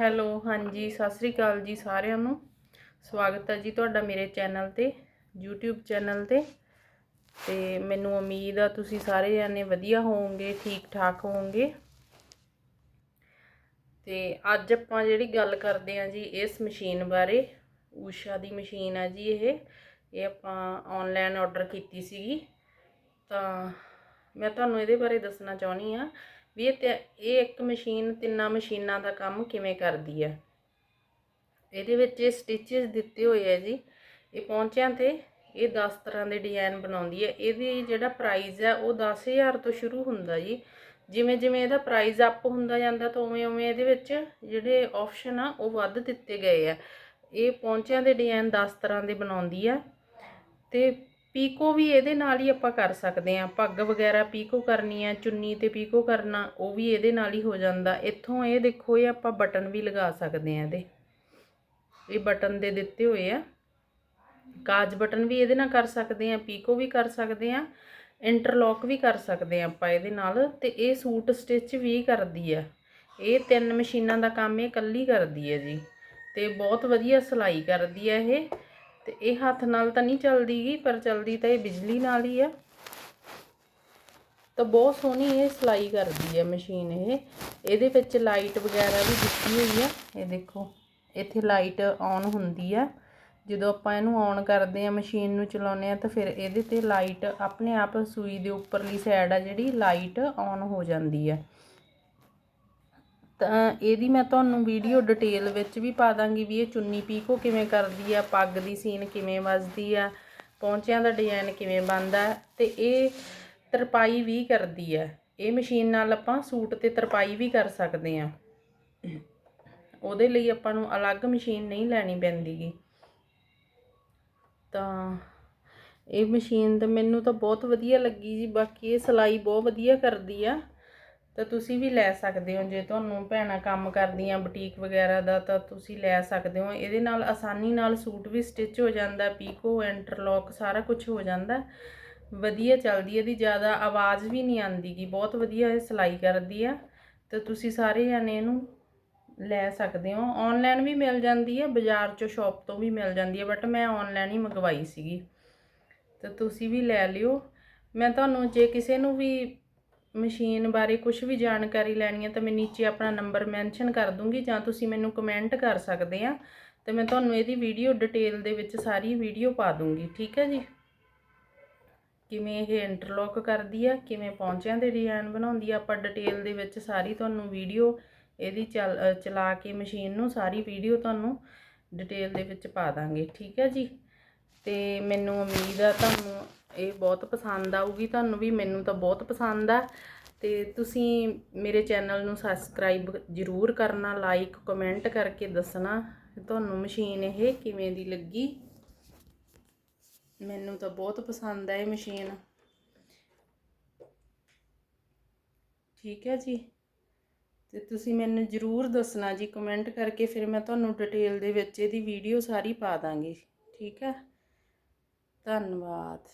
Hello, ਹਾਂਜੀ, ਸਤਿ ਸ੍ਰੀ ਅਕਾਲ ਜੀ ਸਾਰਿਆਂ ਨੂੰ। ਸਵਾਗਤ ਹੈ ਜੀ ਤੁਹਾਡਾ ਮੇਰੇ ਚੈਨਲ ਤੇ, YouTube ਚੈਨਲ ਤੇ। ਤੇ ਮੈਨੂੰ ਉਮੀਦ ਆ ਤੁਸੀਂ ਸਾਰੇ ਜਾਨੇ ਵਧੀਆ ਹੋਵੋਗੇ ਠੀਕ ਠਾਕ ਹੋਵੋਗੇ। ਤੇ ਅੱਜ ਆਪਾਂ ਜਿਹੜੀ ਗੱਲ ਕਰਦੇ ਆ ਜੀ, ਇਸ ਮਸ਼ੀਨ ਬਾਰੇ, ਊਸ਼ਾ ਦੀ ਮਸ਼ੀਨ ਆ ਜੀ ਇਹ। ਇਹ ਆਪਾਂ ਆਨਲਾਈਨ ਆਰਡਰ ਕੀਤੀ ਸੀਗੀ। ਤਾਂ ਮੈਂ ਤੁਹਾਨੂੰ ਇਹਦੇ ਬਾਰੇ ਦੱਸਣਾ ਚਾਹੁੰਦੀ ਆ ਵੀ ਇਹ ਤੇ- ਇਹ ਇੱਕ ਮਸ਼ੀਨ, ਤਿੰਨਾਂ ਮਸ਼ੀਨਾਂ ਦਾ ਕੰਮ ਕਿਵੇਂ ਕਰਦੀ ਹੈ ਇਹਦੇ ਵਿੱਚ ਇਹ ਸਟਿਚਸ ਦਿੱਤੇ ਹੋਏ ਆ ਜੀ। ਇਹ ਪੌਂਚਿਆਂ ਤੇ ਇਹ 10 ਤਰ੍ਹਾਂ ਦੇ ਡਿਜ਼ਾਈਨ ਬਣਾਉਂਦੀ ਹੈ ਇਹਦੀ ਜਿਹੜਾ ਪ੍ਰਾਈਸ ਹੈ ਉਹ 10000 ਤੋਂ ਸ਼ੁਰੂ ਹੁੰਦਾ ਜੀ। ਜਿਵੇਂ ਜਿਵੇਂ ਇਹਦਾ ਪ੍ਰਾਈਸ ਅਪ ਹੁੰਦਾ ਜਾਂਦਾ ਤਾਂ ਉਵੇਂ ਉਵੇਂ ਇਹਦੇ ਵਿੱਚ ਜਿਹੜੇ ਆਪਸ਼ਨ ਆ ਉਹ ਵੱਧ ਦਿੱਤੇ ਗਏ ਆ। ਇਹ ਪੌਂਚਿਆਂ ਦੇ ਡਿਜ਼ਾਈਨ 10 ਤਰ੍ਹਾਂ ਦੇ ਬਣਾਉਂਦੀ ਆ ਤੇ ਪੀਕੋ ਵੀ ਇਹਦੇ ਨਾਲ ਹੀ ਆਪਾਂ ਕਰ ਸਕਦੇ ਆ ਪੱਗ ਵਗੈਰਾ ਪੀਕੋ ਕਰਨੀ ਆ, ਚੁੰਨੀ ਤੇ ਪੀਕੋ ਕਰਨਾ, ਉਹ ਵੀ ਇਹਦੇ ਨਾਲ ਹੀ ਹੋ ਜਾਂਦਾ। ਇੱਥੋਂ ਇਹ ਦੇਖੋ, ਇਹ ਆਪਾਂ ਬਟਨ ਵੀ ਲਗਾ ਸਕਦੇ ਆ ਇਹਦੇ। ਇਹ ਬਟਨ ਦੇ ਦਿੱਤੇ ਹੋਏ ਆ। ਕਾਜ ਬਟਨ ਵੀ ਇਹਦੇ ਨਾਲ ਕਰ ਸਕਦੇ ਆ ਪੀਕੋ ਵੀ ਕਰ ਸਕਦੇ ਆ ਇੰਟਰਲੌਕ ਵੀ ਕਰ ਸਕਦੇ ਆ ਆਪਾਂ ਇਹਦੇ ਨਾਲ। ਤੇ ਇਹ ਸੂਟ ਸਟਿਚ ਵੀ ਕਰਦੀ ਆ। ਇਹ ਤਿੰਨ ਮਸ਼ੀਨਾਂ ਦਾ ਕੰਮ ਇਹ ਇਕੱਲੀ ਕਰਦੀ ਹੈ ਜੀ। ਤੇ ਬਹੁਤ ਵਧੀਆ ਸਿਲਾਈ ਕਰਦੀ ਹੈ ਇਹ। ਤੇ ਇਹ ਹੱਥ ਨਾਲ ਤਾਂ ਨਹੀਂ ਚੱਲਦੀ ਗੀ ਪਰ ਚੱਲਦੀ ਤਾਂ ਇਹ ਬਿਜਲੀ ਨਾਲ ਹੀ ਆ। ਤਾਂ ਬਹੁਤ ਸੋਹਣੀ ਇਹ ਸਿਲਾਈ ਕਰਦੀ ਹੈ ਮਸ਼ੀਨ ਇਹ। ਇਹਦੇ ਵਿੱਚ ਲਾਈਟ ਵਗੈਰਾ ਵੀ ਦਿੱਤੀ ਹੋਈ ਆ। ਇਹ ਦੇਖੋ, ਇੱਥੇ ਲਾਈਟ ਆਨ ਹੁੰਦੀ ਆ। ਜਦੋਂ ਆਪਾਂ ਇਹਨੂੰ ਆਨ ਕਰਦੇ ਆ, ਮਸ਼ੀਨ ਨੂੰ ਚਲਾਉਂਦੇ ਆ, ਤਾਂ ਫਿਰ ਇਹਦੇ ਤੇ ਲਾਈਟ ਆਪਣੇ ਆਪ ਸੂਈ ਦੇ ਉੱਪਰਲੀ ਸਾਈਡ ਆ ਜਿਹੜੀ, ਲਾਈਟ ਆਨ ਹੋ ਜਾਂਦੀ ਆ। ਤਾਂ ਇਹਦੀ ਮੈਂ ਤੁਹਾਨੂੰ ਵੀਡੀਓ ਡਿਟੇਲ ਵਿੱਚ ਵੀ ਪਾ ਦਾਂਗੀ ਵੀ ਇਹ ਚੁੰਨੀ ਪੀਕੋ ਕਿਵੇਂ ਕਰਦੀ ਆ, ਪੱਗ ਦੀ ਸੀਨ ਕਿਵੇਂ ਵੱਜਦੀ ਆ, ਪੌਂਚਿਆਂ ਦਾ ਡਿਜ਼ਾਈਨ ਕਿਵੇਂ ਬਣਦਾ ਤੇ ਇਹ ਤਰਪਾਈ ਵੀ ਕਰਦੀ ਆ। ਇਹ ਮਸ਼ੀਨ ਨਾਲ ਆਪਾਂ ਸੂਟ ਤੇ ਤਰਪਾਈ ਵੀ ਕਰ ਸਕਦੇ ਆ। ਉਹਦੇ ਲਈ ਆਪਾਂ ਨੂੰ ਅਲੱਗ ਮਸ਼ੀਨ ਨਹੀਂ ਲੈਣੀ ਪੈਂਦੀਗੀ। ਤਾਂ ਇਹ ਮਸ਼ੀਨ ਤਾਂ ਮੈਨੂੰ ਤਾਂ ਬਹੁਤ ਵਧੀਆ ਲੱਗੀ ਜੀ, ਬਾਕੀ ਇਹ ਸਿਲਾਈ ਬਹੁਤ ਵਧੀਆ ਕਰਦੀ ਆ। ਤਾਂ ਤੁਸੀਂ ਵੀ ਲੈ ਸਕਦੇ ਹੋ, ਜੇ ਤੁਹਾਨੂੰ ਭੈਣਾਂ ਕੰਮ ਕਰਦੀਆਂ ਬੁਟੀਕ ਵਗੈਰਾ ਦਾ, ਤਾਂ ਤੁਸੀਂ ਲੈ ਸਕਦੇ ਹੋ। ਇਹਦੇ ਨਾਲ ਆਸਾਨੀ ਨਾਲ ਸੂਟ ਵੀ ਸਟਿਚ ਹੋ ਜਾਂਦਾ, ਪੀਕੋ ਇੰਟਰਲੌਕ ਸਾਰਾ ਕੁਝ ਹੋ ਜਾਂਦਾ। ਵਧੀਆ ਚੱਲਦੀ ਇਹਦੀ ਜ਼ਿਆਦਾ ਆਵਾਜ਼ ਵੀ ਨਹੀਂ ਆਉਂਦੀਗੀ ਬਹੁਤ ਵਧੀਆ ਇਹ ਸਿਲਾਈ ਕਰਦੀ ਆ। ਤਾਂ ਤੁਸੀਂ ਸਾਰੇ ਜਾਣੇ ਇਹਨੂੰ ਲੈ ਸਕਦੇ ਹੋ। ਆਨਲਾਈਨ ਵੀ ਮਿਲ ਜਾਂਦੀ ਹੈ, ਬਾਜ਼ਾਰ ਚੋਂ ਸ਼ਾਪ ਤੋਂ ਵੀ ਮਿਲ ਜਾਂਦੀ ਹੈ ਬਟ ਮੈਂ ਆਨਲਾਈਨ ਹੀ ਮੰਗਵਾਈ ਸੀਗੀ। ਤਾਂ ਤੁਸੀਂ ਵੀ ਲੈ ਲਿਓ। ਮੈਂ ਤੁਹਾਨੂੰ ਜੇ ਕਿਸੇ ਨੂੰ ਵੀ ਮਸ਼ੀਨ ਬਾਰੇ ਕੁਝ ਵੀ ਜਾਣਕਾਰੀ ਲੈਣੀ ਹੈ ਤਾਂ ਮੈਂ ਨੀਚੇ ਆਪਣਾ ਨੰਬਰ ਮੈਂਸ਼ਨ ਕਰ ਦੂੰਗੀ ਜਾਂ ਤੁਸੀਂ ਮੈਨੂੰ ਕਮੈਂਟ ਕਰ ਸਕਦੇ ਆ। ਤੇ ਮੈਂ ਤੁਹਾਨੂੰ ਇਹਦੀ ਵੀਡੀਓ ਡਿਟੇਲ ਦੇ ਵਿੱਚ ਸਾਰੀ ਵੀਡੀਓ ਪਾ ਦੂੰਗੀ, ਠੀਕ ਹੈ ਜੀ? ਕਿਵੇਂ ਇਹ ਇੰਟਰਲੌਕ ਕਰਦੀ ਆ, ਕਿਵੇਂ ਪੌਂਚਿਆਂ ਦੇ ਡਿਜ਼ਾਈਨ ਬਣਾਉਂਦੀ ਆ, ਆਪਾਂ ਡਿਟੇਲ ਦੇ ਵਿੱਚ ਸਾਰੀ ਤੁਹਾਨੂੰ ਵੀਡੀਓ ਇਹਦੀ ਚੱਲ ਚਲਾ ਕੇ ਮਸ਼ੀਨ ਨੂੰ ਸਾਰੀ ਵੀਡੀਓ ਤੁਹਾਨੂੰ ਡਿਟੇਲ ਦੇ ਵਿੱਚ ਪਾ ਦਾਂਗੇ, ਠੀਕ ਹੈ ਜੀ? ਤੇ ਮੈਨੂੰ ਉਮੀਦ ਆ ਤੁਹਾਨੂੰ ਇਹ ਬਹੁਤ ਪਸੰਦ ਆਊਗੀ, ਤੁਹਾਨੂੰ ਵੀ ਮੈਨੂੰ ਤਾਂ ਬਹੁਤ ਪਸੰਦ ਆ। ਤੇ ਤੁਸੀਂ ਮੇਰੇ ਚੈਨਲ ਨੂੰ ਸਬਸਕ੍ਰਾਈਬ ਜ਼ਰੂਰ ਕਰਨਾ ਲਾਈਕ ਕਮੈਂਟ ਕਰਕੇ ਦੱਸਣਾ ਤੁਹਾਨੂੰ ਮਸ਼ੀਨ ਇਹ ਕਿਵੇਂ ਦੀ ਲੱਗੀ। ਮੈਨੂੰ ਤਾਂ ਬਹੁਤ ਪਸੰਦ ਆ ਇਹ ਮਸ਼ੀਨ। ਠੀਕ ਹੈ ਜੀ। ਤੇ ਤੁਸੀਂ ਮੈਨੂੰ ਜ਼ਰੂਰ ਦੱਸਣਾ ਜੀ ਕਮੈਂਟ ਕਰਕੇ, ਫਿਰ ਮੈਂ ਤੁਹਾਨੂੰ ਡਿਟੇਲ ਦੇ ਵਿੱਚ ਇਹਦੀ ਵੀਡੀਓ ਸਾਰੀ ਪਾ ਦਾਂਗੀ। ਠੀਕ ਹੈ। ਧੰਨਵਾਦ।